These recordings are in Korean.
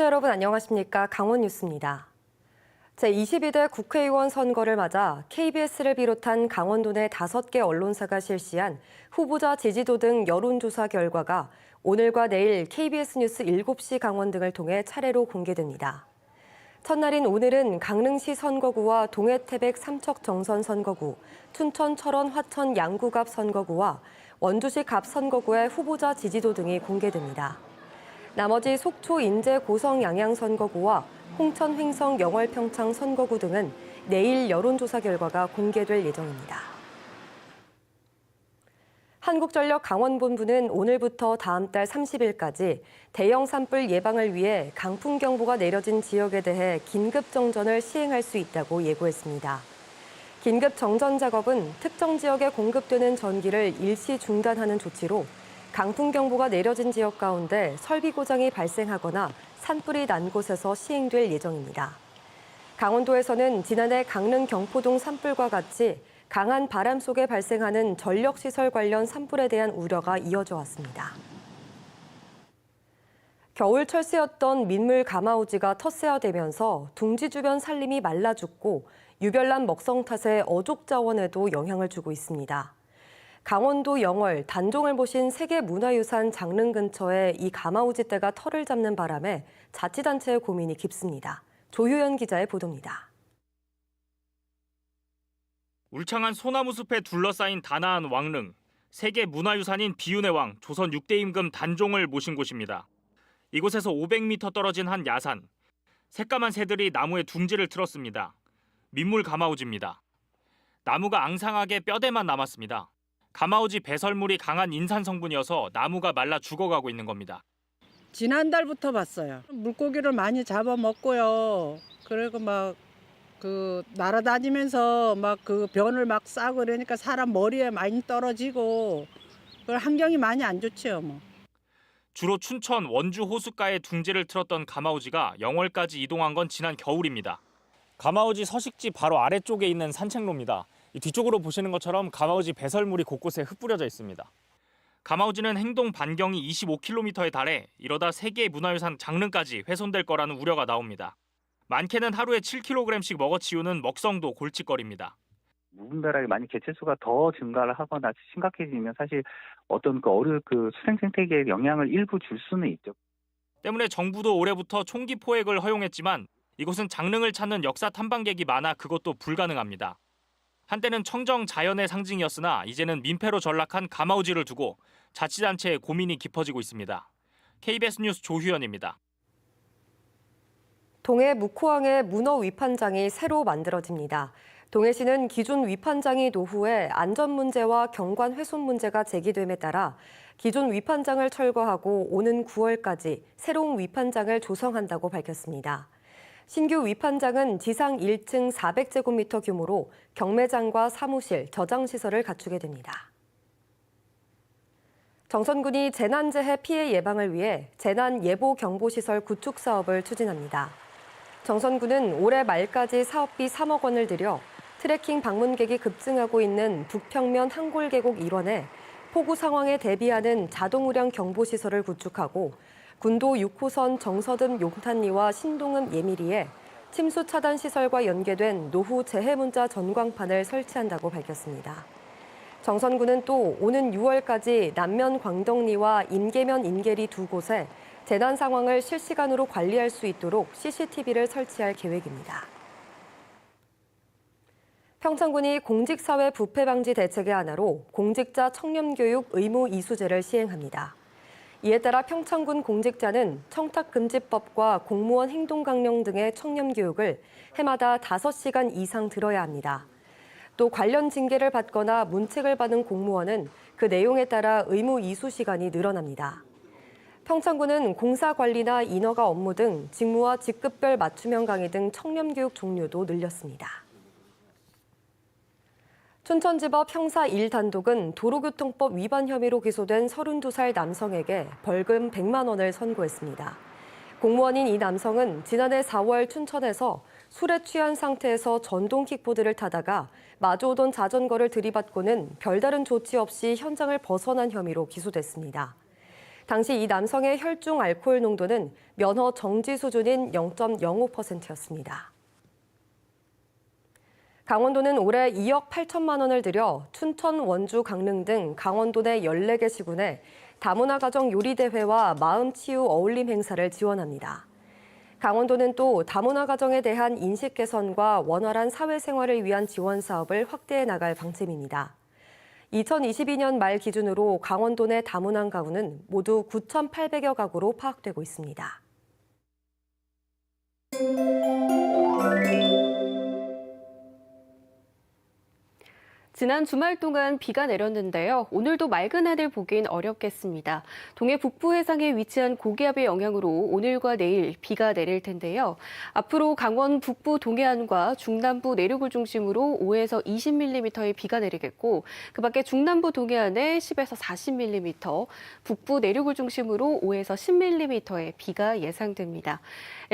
시청자 여러분 안녕하십니까? 강원 뉴스입니다. 제22대 국회의원 선거를 맞아 KBS를 비롯한 강원도 내 5개 언론사가 실시한 후보자 지지도 등 여론조사 결과가 오늘과 내일 KBS 뉴스 7시 강원 등을 통해 차례로 공개됩니다. 첫날인 오늘은 강릉시 선거구와 동해태백 삼척 정선 선거구, 춘천 철원 화천 양구갑 선거구와 원주시 갑 선거구의 후보자 지지도 등이 공개됩니다. 나머지 속초 인제 고성 양양 선거구와 홍천 횡성 영월 평창 선거구 등은 내일 여론조사 결과가 공개될 예정입니다. 한국전력 강원본부는 오늘부터 다음 달 30일까지 대형 산불 예방을 위해 강풍 경보가 내려진 지역에 대해 긴급 정전을 시행할 수 있다고 예고했습니다. 긴급 정전 작업은 특정 지역에 공급되는 전기를 일시 중단하는 조치로 강풍 경보가 내려진 지역 가운데 설비 고장이 발생하거나 산불이 난 곳에서 시행될 예정입니다. 강원도에서는 지난해 강릉 경포동 산불과 같이 강한 바람 속에 발생하는 전력시설 관련 산불에 대한 우려가 이어져 왔습니다. 겨울 철새였던 민물 가마우지가 텃세화되면서 둥지 주변 산림이 말라 죽고 유별난 먹성 탓에 어족 자원에도 영향을 주고 있습니다. 강원도 영월 단종을 보신 세계문화유산 장릉 근처에 이 가마우지 떼가 털을 잡는 바람에 자치단체의 고민이 깊습니다. 조효연 기자의 보도입니다. 울창한 소나무 숲에 둘러싸인 다나한 왕릉, 세계 문화유산인 비운의 왕 조선 6대 임금 단종을 모신 곳입니다. 이곳에서 500m 떨어진 한 야산, 새까만 새들이 나무에 둥지를 틀었습니다. 민물 가마우지입니다. 나무가 앙상하게 뼈대만 남았습니다. 가마우지 배설물이 강한 인산 성분이어서 나무가 말라 죽어가고 있는 겁니다. 지난달부터 봤어요. 물고기를 많이 잡아 먹고요. 그리고 막 그 날아다니면서 막 그 변을 막 싸고 그러니까 사람 머리에 많이 떨어지고 그 환경이 많이 안 좋죠, 뭐. 주로 춘천 원주 호숫가에 둥지를 틀었던 가마우지가 영월까지 이동한 건 지난 겨울입니다. 가마우지 서식지 바로 아래쪽에 있는 산책로입니다. 이 뒤쪽으로 보시는 것처럼 가마우지 배설물이 곳곳에 흩뿌려져 있습니다. 가마우지는 행동 반경이 25km에 달해 이러다 세계 문화유산 장릉까지 훼손될 거라는 우려가 나옵니다. 많게는 하루에 7kg씩 먹어 치우는 먹성도 골칫거리입니다. 무분별하게 많이 개체수가 더 증가를 하거나 심각해지면 사실 어떤 그 어류 그 수생 생태계에 영향을 일부 줄 수는 있죠. 때문에 정부도 올해부터 총기 포획을 허용했지만 이곳은 장릉을 찾는 역사 탐방객이 많아 그것도 불가능합니다. 한때는 청정 자연의 상징이었으나 이제는 민폐로 전락한 가마우지를 두고 자치단체의 고민이 깊어지고 있습니다. KBS 뉴스 조휴연입니다. 동해 묵호항의 문어 위판장이 새로 만들어집니다. 동해시는 기존 위판장이 노후에 안전 문제와 경관 훼손 문제가 제기됨에 따라 기존 위판장을 철거하고 오는 9월까지 새로운 위판장을 조성한다고 밝혔습니다. 신규 위판장은 지상 1층 400제곱미터 규모로 경매장과 사무실, 저장 시설을 갖추게 됩니다. 정선군이 재난재해 피해 예방을 위해 재난 예보 경보 시설 구축 사업을 추진합니다. 정선군은 올해 말까지 사업비 3억 원을 들여 트레킹 방문객이 급증하고 있는 북평면 항골 계곡 일원에 폭우 상황에 대비하는 자동 우량 경보 시설을 구축하고 군도 6호선 정서듬 용탄리와 신동음 예미리에 침수 차단 시설과 연계된 노후 재해 문자 전광판을 설치한다고 밝혔습니다. 정선군은 또 오는 6월까지 남면 광덕리와 임계면 임계리 두 곳에 재난 상황을 실시간으로 관리할 수 있도록 CCTV를 설치할 계획입니다. 평창군이 공직사회 부패 방지 대책의 하나로 공직자 청렴교육 의무 이수제를 시행합니다. 이에 따라 평창군 공직자는 청탁금지법과 공무원 행동강령 등의 청렴 교육을 해마다 5시간 이상 들어야 합니다. 또 관련 징계를 받거나 문책을 받은 공무원은 그 내용에 따라 의무 이수 시간이 늘어납니다. 평창군은 공사 관리나 인허가 업무 등 직무와 직급별 맞춤형 강의 등 청렴 교육 종류도 늘렸습니다. 춘천지법 형사 1단독은 도로교통법 위반 혐의로 기소된 32살 남성에게 벌금 100만 원을 선고했습니다. 공무원인 이 남성은 지난해 4월 춘천에서 술에 취한 상태에서 전동 킥보드를 타다가 마주오던 자전거를 들이받고는 별다른 조치 없이 현장을 벗어난 혐의로 기소됐습니다. 당시 이 남성의 혈중 알코올 농도는 면허 정지 수준인 0.05%였습니다. 강원도는 올해 2억 8천만 원을 들여 춘천, 원주, 강릉 등 강원도 내 14개 시군에 다문화 가정 요리 대회와 마음 치유 어울림 행사를 지원합니다. 강원도는 또 다문화 가정에 대한 인식 개선과 원활한 사회생활을 위한 지원 사업을 확대해 나갈 방침입니다. 2022년 말 기준으로 강원도 내 다문화 가구는 모두 9,800여 가구로 파악되고 있습니다. 지난 주말 동안 비가 내렸는데요. 오늘도 맑은 하늘 보긴 어렵겠습니다. 동해 북부 해상에 위치한 고기압의 영향으로 오늘과 내일 비가 내릴 텐데요. 앞으로 강원 북부 동해안과 중남부 내륙을 중심으로 5에서 20mm의 비가 내리겠고 그 밖에 중남부 동해안에 10에서 40mm, 북부 내륙을 중심으로 5에서 10mm의 비가 예상됩니다.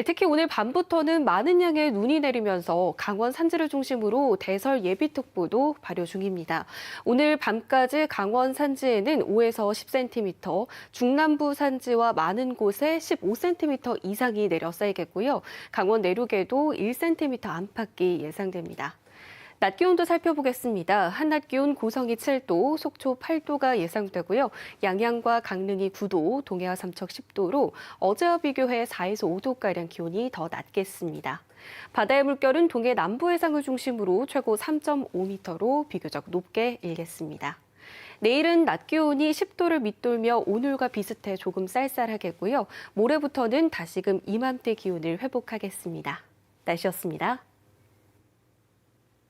특히 오늘 밤부터는 많은 양의 눈이 내리면서 강원 산지를 중심으로 대설 예비특보도 발효 중입니다. 오늘 밤까지 강원 산지에는 5에서 10cm, 중남부 산지와 많은 곳에 15cm 이상이 내려 쌓이겠고요. 강원 내륙에도 1cm 안팎이 예상됩니다. 낮 기온도 살펴보겠습니다. 한낮 기온 고성이 7도, 속초 8도가 예상되고요. 양양과 강릉이 9도, 동해와 삼척 10도로 어제와 비교해 4에서 5도가량 기온이 더 낮겠습니다. 바다의 물결은 동해 남부 해상을 중심으로 최고 3.5m로 비교적 높게 일겠습니다. 내일은 낮 기온이 10도를 밑돌며 오늘과 비슷해 조금 쌀쌀하겠고요. 모레부터는 다시금 이맘때 기온을 회복하겠습니다. 날씨였습니다.